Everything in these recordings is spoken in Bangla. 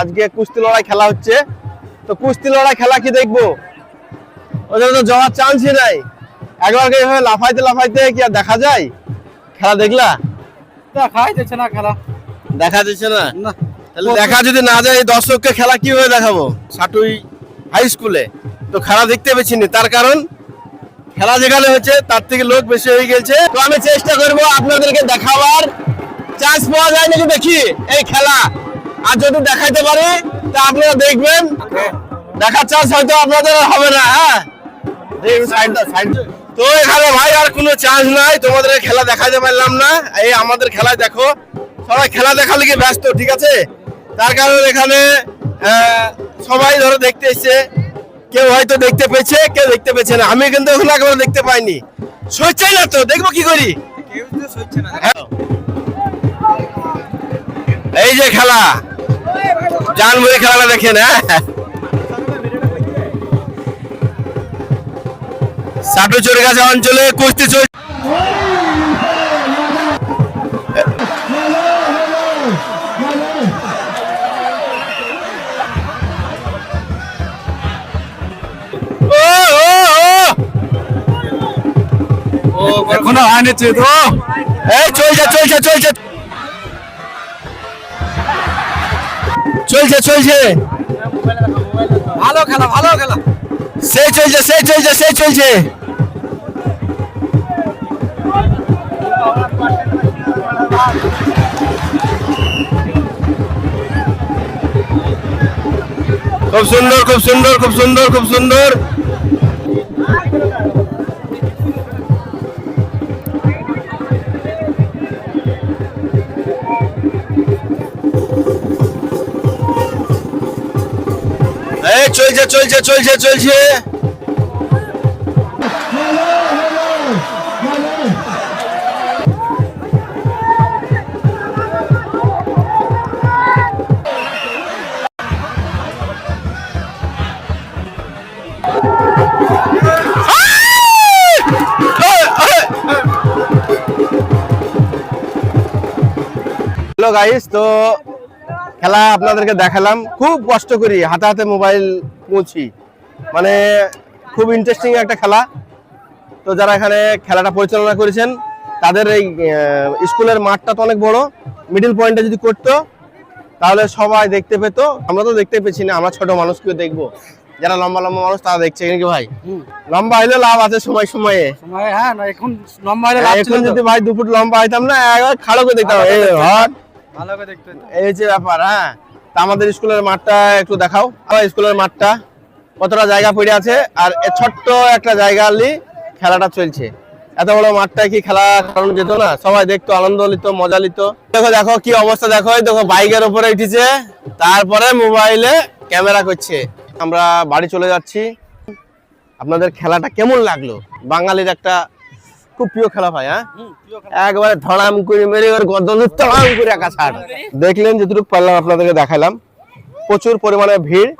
আজকে কুস্তি লড়াই খেলা হচ্ছে। তো কুস্তি লড়াই খেলা কি দেখব? ওদের তো যাওয়ার চান্সই নাই। একবারকে এভাবে লাফাইতে লাফাইতে কি আর দেখা যায়? খেলা দেখলা? দেখাই যাচ্ছে না খেলা দেখা যাচ্ছে না? তাহলে দেখা যদি না যায় এই দর্শককে খেলা কীভাবে দেখাবো? সাটুই হাই স্কুলে তো খেলা দেখতে তার কারণ খেলা যেখানে হচ্ছে তার থেকে লোক বেশি হয়ে গেছে। তো আমি চেষ্টা করব আপনাদেরকে দেখাবার। চান্স পাওয়া যায় নাকি দেখি? এই খেলা। আর যদি দেখাইতে পারি তা আপনারা দেখবেন। দেখার চান্স হয়তো আপনাদের হবে না হ্যাঁ? তো এখানে ভাই আর কোনো চান্স নাই তোমাদের খেলা দেখাতে পারলাম না। এই আমাদের খেলা দেখো সবাই খেলা দেখার লিগে ব্যস্ত ঠিক আছে? তার কারণে এখানে সবাই ধরো দেখতে এসছে। কেউ হয়তো দেখতে পেয়েছে কেউ দেখতে পেয়েছে না। আমি কিন্তু ওখানে একেবারে দেখতে পাইনি। সইছাই না তো দেখব কি করি? হ্যাঁ। এই যে খেলা। জানবুড়ি খেলাটা দেখেন হ্যাঁ? সাটু চোরগাছা অঞ্চলে কুস্তি চল ও, ও, ও। এখনও হয়নি তো। এই চলছে চলছে চলছে চলছে চলছে। ভালো খেলা ভালো খেলা। সে চলছে সে চলছে সে চলছে। খুব সুন্দর খুব সুন্দর খুব সুন্দর খুব সুন্দর। চলছে চলছে চলছে চলছে। হ্যালো গাইস, তো খেলা আপনাদেরকে দেখালাম। খুব কষ্ট করি হাতে হাতে মোবাইল পৌঁছি। মানে খুব ইন্টারেস্টিং একটা খেলা। তো যারা এখানে খেলাটা পরিচালনা করেছেন তাদের এই স্কুলের মাঠটা তো অনেক বড়। মিডিল পয়েন্টে যদি করতো তাহলে সবাই দেখতে পেতো। আমরা তো দেখতে পেছি না আমরা ছোট মানুষকেও দেখব। যারা লম্বা লম্বা মানুষ তারা দেখছে নাকি ভাই? লম্বা হইলে লাভ আছে সময় সময়ে। হ্যাঁ এখন লম্বা হলে এখন যদি ভাই দু ফুট লম্বা হইতাম না একবার খাড়ো করে দেখতাম এই দেখতে হট। ভালো করে দেখতে এই হচ্ছে ব্যাপার হ্যাঁ। তা আমাদের স্কুলের মাঠটা একটু দেখাও। আমার স্কুলের মাঠটা কতটা জায়গা পড়ে আছে আর ছোট্ট একটা জায়গা আলি খেলাটা চলছে। এত বড় মাঠটায় কি খেলা কারণ যেত না? সবাই দেখতো, আনন্দ লিত মজা লিত দেখো দেখো কি অবস্থা, দেখো দেখো, বাইকের উপরে উঠেছে। তারপরে মোবাইলে ক্যামেরা করছে। আমরা বাড়ি চলে যাচ্ছি। আপনাদের খেলাটা কেমন লাগল? বাঙালির একটা খুব প্রিয় খেলা ভাই হ্যাঁ। একবারে ধড়াম করে মেরে ওর গর্দন তড়াম করে একা ছাড়। দেখলেন যেটুকু পারলাম আপনাদেরকে দেখালাম প্রচুর পরিমাণে ভিড়।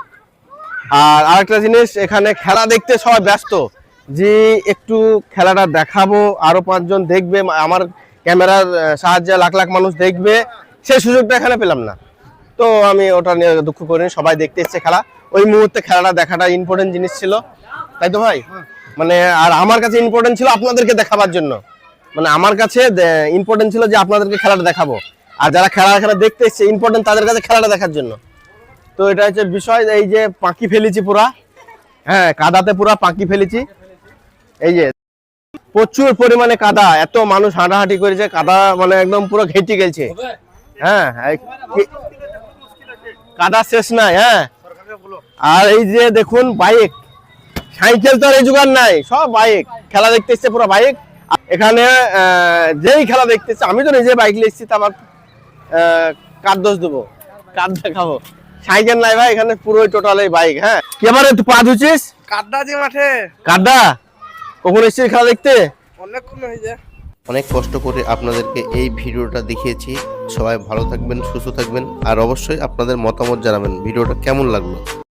আর আরেকটা জিনিস এখানে খেলা দেখতে সবাই ব্যস্ত। যে একটু খেলাটা দেখাবো আরও পাঁচজন দেখবে আমার ক্যামেরার সাহায্যে লাখ লাখ মানুষ দেখবে সেই সুযোগটা এখানে পেলাম না। তো আমি ওটা নিয়ে দুঃখ করিনি সবাই দেখতে এসছে খেলা। ওই মুহূর্তে খেলাটা দেখাটা ইম্পর্টেন্ট জিনিস ছিল। তাই তো ভাই? মানে আর আমার কাছে ইম্পর্টেন্ট ছিল আপনাদেরকে দেখাবার জন্য। মানে আমার কাছে ইম্পর্টেন্ট ছিল যে আপনাদেরকে খেলাটা দেখাবো। আর যারা খেলা খেলা দেখতে এসছে ইম্পর্টেন্ট তাদের কাছে খেলাটা দেখার জন্য। তো এটা হচ্ছে বিষয়, এই যে পাখি ফেলেছি পুরা। হ্যাঁ কাদাতে পুরা পাখি ফেলেছি। এই যে, প্রচুর পরিমাণে কাদা, এত মানুষ হাঁটাহাঁটি করেছে, কাদা মানে একদম পুরো ঘেটে গেছে। হ্যাঁ কাদা শেষ নাই হ্যাঁ। আর এই যে দেখুন, বাইক সাইকেল তো আর এই জোগাড় নাই সব বাইক। খেলা দেখতে এসছে পুরো বাইক। এখানে যেই খেলা দেখতে এসছে আমি তো নিজে বাইক নিয়ে এসেছি তা আমার কার দোষ দেবো? কার দেখাবো? সাইকেল নাই ভাই এখানে পুরোই টোটাল এই বাইক হ্যাঁ? কি এবারে তুই পা ধুছিস কাড্ডা যে মাঠে। কাদা কখন এসেছিস খেলা দেখতে? অনেকক্ষণ হয়ে যায়। অনেক কষ্ট করে আপনাদেরকে এই ভিডিওটা দেখিয়েছি। সবাই ভালো থাকবেন সুস্থ থাকবেন আর অবশ্যই আপনাদের মতামত জানাবেন ভিডিওটা কেমন লাগল।